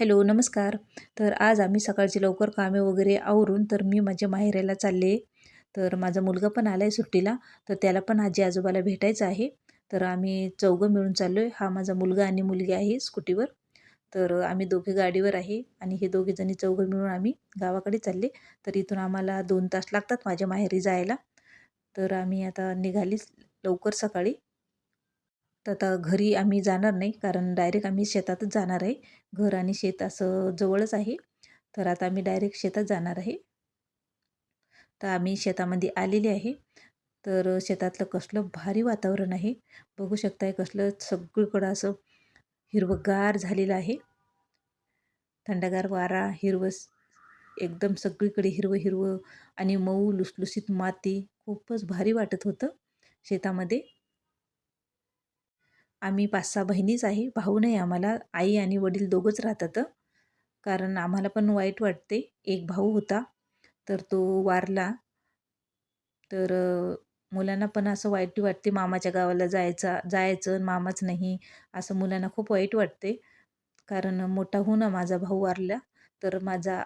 Hello नमस्कार. तर आज आम्ही सकाळची लवकर कामे वगैरे आवरून तर मी माझ्या माहेराला चालले. तर माझा मुलगा पण आला आहे सुट्टीला तर त्याला पण आजी आजोबाला भेटायचं आहे. तर आम्ही चौघं मिळून चाललो आहे हा माझा मुलगा आणि मुलगी आहे स्कूटीवर. तर आम्ही दोघे गाडीवर आहे आणि हे दोघे जणी चौघं मिळून आम्ही गावाकडे चालले. तर इथून आम्हाला दोन तास लागतात माझ्या माहेरी जायला. तर आम्ही आता निघाली लवकर सकाळी. तर आता घरी आम्ही जाणार नाही कारण डायरेक्ट आम्ही शेतातच जाणार आहे. घर आणि शेत असं जवळच आहे. तर आता आम्ही डायरेक्ट शेतात जाणार आहे. तर आम्ही शेतामध्ये आलेले आहे. तर शेतातलं कसलं भारी वातावरण आहे. बघू शकताय कसलं सगळीकडं असं हिरवंगार झालेलं आहे. थंडगार वारा हिरवं एकदम सगळीकडे हिरवं हिरवं आणि मऊ लुसलुसीत माती. खूपच भारी वाटत होतं शेतामध्ये. आम्ही पाच सहा बहिणीच आहे. भाऊ नाही आम्हाला. आई आणि वडील दोघंच राहतात. कारण आम्हाला पण वाईट वाटते. एक भाऊ होता तर तो वारला. तर मुलांना पण असं वाईट वाटते मामाच्या गावाला जायचा जायचं मामाच नाही असं मुलांना खूप वाईट वाटते. कारण मोठा हो ना माझा भाऊ वारला. तर माझा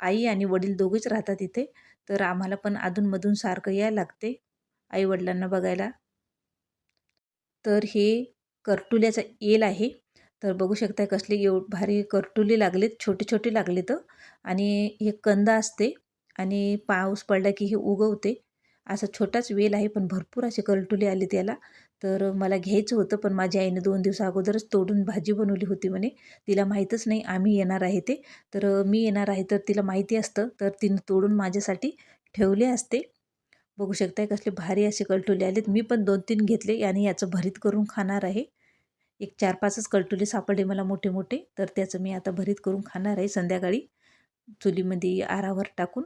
आई आणि वडील दोघेच राहतात इथे. तर आम्हाला पण अधूनमधून सारखं यायला लागते. आईवडिलांना बघायला. तर हे करटुल्याचा येल आहे. तर बघू शकता कसले एव भारी करटुले लागलेत छोटे छोटे लागलेत. आणि हे कंद असते आणि पाऊस पडला की हे उगवते. असा छोटाच वेल आहे पण भरपूर असे करटुले आले त्याला तर मला घ्यायचं होतं पण माझ्या आईने दोन दिवस अगोदरच तोडून भाजी बनवली होती म्हणे. तिला माहीतच नाही आम्ही येणार आहे ते. तर मी येणार आहे तर तिला माहिती असतं. तर तिनं तोडून माझ्यासाठी ठेवले असते. बघू शकताय कसले भारी असे कलटुले आलेत. मी पण दोन तीन घेतले आणि याचं भरीत करून खाणार आहे. एक चार पाचच कलटुले सापडले मला मोठे मोठे तर त्याचं मी आता भरीत करून खाणार आहे संध्याकाळी चुलीमध्ये आरावर टाकून.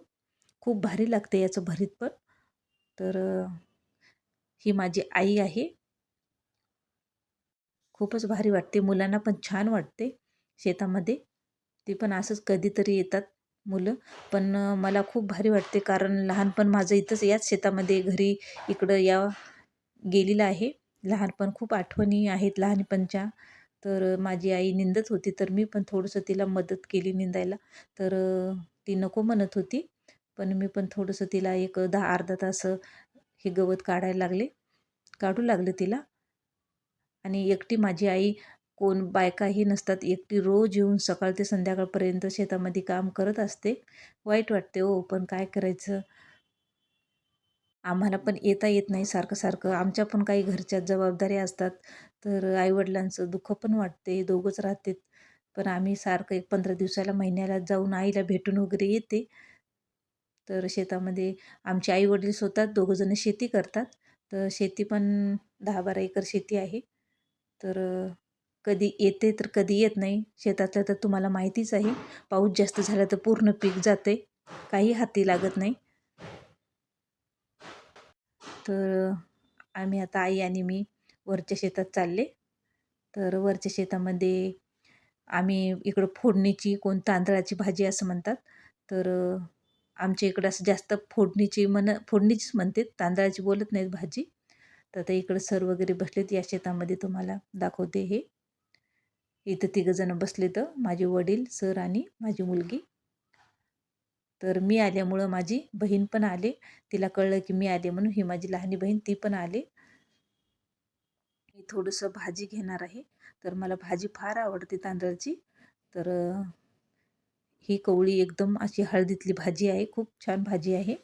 खूप भारी लागते याचं भरीत पण. तर ही माझी आई आहे. खूपच भारी वाटते. मुलांना पण छान वाटते शेतामध्ये. ते पण असंच कधीतरी येतात. मुलं. पण मला खूप भारी वाटते कारण लहानपण माझं इथंच याच शेतामध्ये घरी इकडं या गेलेलं आहे. लहानपण खूप आठवणी आहेत लहानपणच्या. तर माझी आई निंदत होती तर मी पण थोडंसं तिला मदत केली निंदायला. तर ती नको म्हणत होती पण मी पण थोडंसं तिला एक दहा अर्धा तास हे गवत काढायला लागले. काढू लागले तिला. आणि एकटी माझी आई कोण बायकाही नसतात. एकटी रोज येऊन सकाळ ते संध्याकाळपर्यंत शेतामध्ये काम करत असते. वाईट वाटते हो पण काय करायचं? आम्हाला पण येता येत नाही सारखं सारखं. आमच्या पण काही घरच्या जबाबदाऱ्या असतात. तर आईवडिलांचं दुःख पण वाटते. दोघंच राहते पण आम्ही सारखं एक पंधरा दिवसाला महिन्याला जाऊन आईला भेटून वगैरे येते. तर शेतामध्ये आमचे आईवडील स्वतः दोघंजणं शेती करतात. तर शेती पण दहा बारा एकर शेती आहे. तर कधी येते तर कधी येत नाही. शेतातलं तर तुम्हाला माहितीच आहे. पाऊस जास्त झाला तर पूर्ण पीक जाते. काही हाती लागत नाही. तर आम्ही आता आई आणि मी वरच्या शेतात चालले. तर वरच्या शेतामध्ये आम्ही इकडं फोडणीची कोण तांदळाची भाजी असं म्हणतात. तर आमच्या इकडं असं जास्त फोडणीची म्हण फोडणीचीच म्हणते. तांदळाची बोलत नाहीत भाजी. तर आता इकडं सर वगैरे बसलेत या शेतामध्ये तुम्हाला दाखवते हे. इथं तिघंजणं बसले तर माझे वडील सर आणि माझी मुलगी. तर मी आल्यामुळं माझी बहीण पण आले. तिला कळलं की मी आले म्हणून ही माझी लहानी बहीण ती पण आले. मी थोडंसं भाजी घेणार आहे. तर मला भाजी फार आवडते तांदळाची. तर ही कवळी एकदम अशी हळदीतली भाजी आहे. खूप छान भाजी आहे.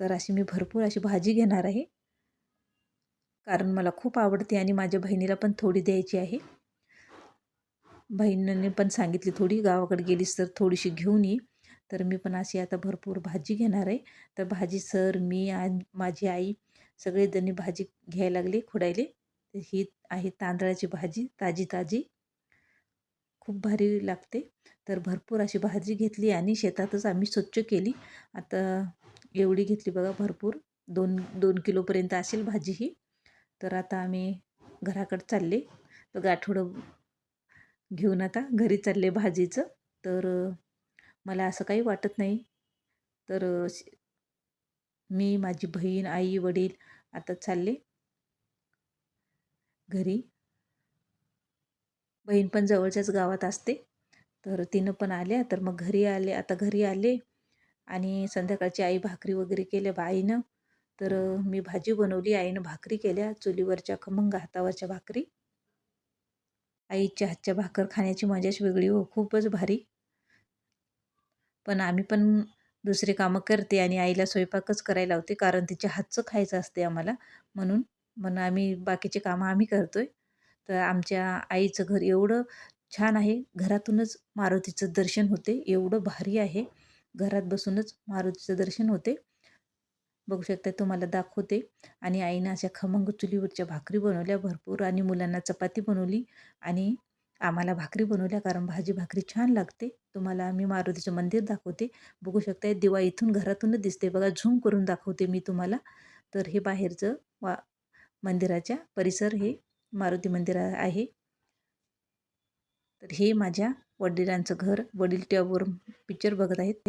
तर अशी मी भरपूर अशी भाजी घेणार आहे. कारण मला खूप आवडते आणि माझ्या बहिणीला पण थोडी द्यायची आहे. बहिणीने पण सांगितली थोडी गावाकडे गेलीस तर थोडीशी घेऊन ये. तर मी पण अशी आता भरपूर भाजी घेणार आहे. तर भाजी सर मी आणि माझी आई सगळेजणी भाजी घ्यायला लागले खुडायले. ही आहे तांदळाची भाजी ताजी ताजी खूप भारी लागते. तर भरपूर अशी भाजी घेतली आणि शेतातच आम्ही स्वच्छ केली. आता एवढी घेतली बघा भरपूर. दोन दोन किलोपर्यंत असेल भाजी ही. तर आता आम्ही घराकडे चालले. तर गाठोडं घेऊन आता घरी चालले भाजीचं. तर मला असं काही वाटत नाही. तर मी माझी बहीण आई वडील आता चालले घरी. बहीण पण जवळच्याच गावात असते. तर तिनं पण आल्या तर मग घरी आले आता घरी आले. आणि संध्याकाळची आई भाकरी वगैरे केल्या बाईनं. तर मी भाजी बनवली आईनं भाकरी केल्या चुलीवरच्या खमंग हातावरच्या भाकरी. आईच्या हातच्या भाकर खाण्याची मजाच वेगळी हो खूपच भारी. पण आम्ही पण दुसरे कामं करते आणि आईला स्वयंपाकच करायला लावते कारण तिच्या हातचं खायचं असते आम्हाला. म्हणून म्हणून आम्ही बाकीचे कामं आम्ही करतो आहे तर आमच्या आईचं घर एवढं छान आहे. घरातूनच मारुतीचं दर्शन होते. एवढं भारी आहे. घरात बसूनच मारुतीचं दर्शन होते. बघू शकता तुम्हाला दाखवते. आणि आईनं अशा खमंग चुलीवरच्या भाकरी बनवल्या भरपूर आणि मुलांना चपाती बनवली आणि आम्हाला भाकरी बनवल्या कारण भाजी भाकरी छान लागते. तुम्हाला आम्ही मारुतीचं मंदिर दाखवते. बघू शकता दिवा इथून घरातूनच दिसते बघा झूम करून दाखवते मी तुम्हाला. तर हे बाहेरचं वा मंदिराच्या परिसर हे मारुती मंदिर आहे. तर हे माझ्या वडिलांचं घर. वडील ट्यूबवर पिक्चर बघत आहेत.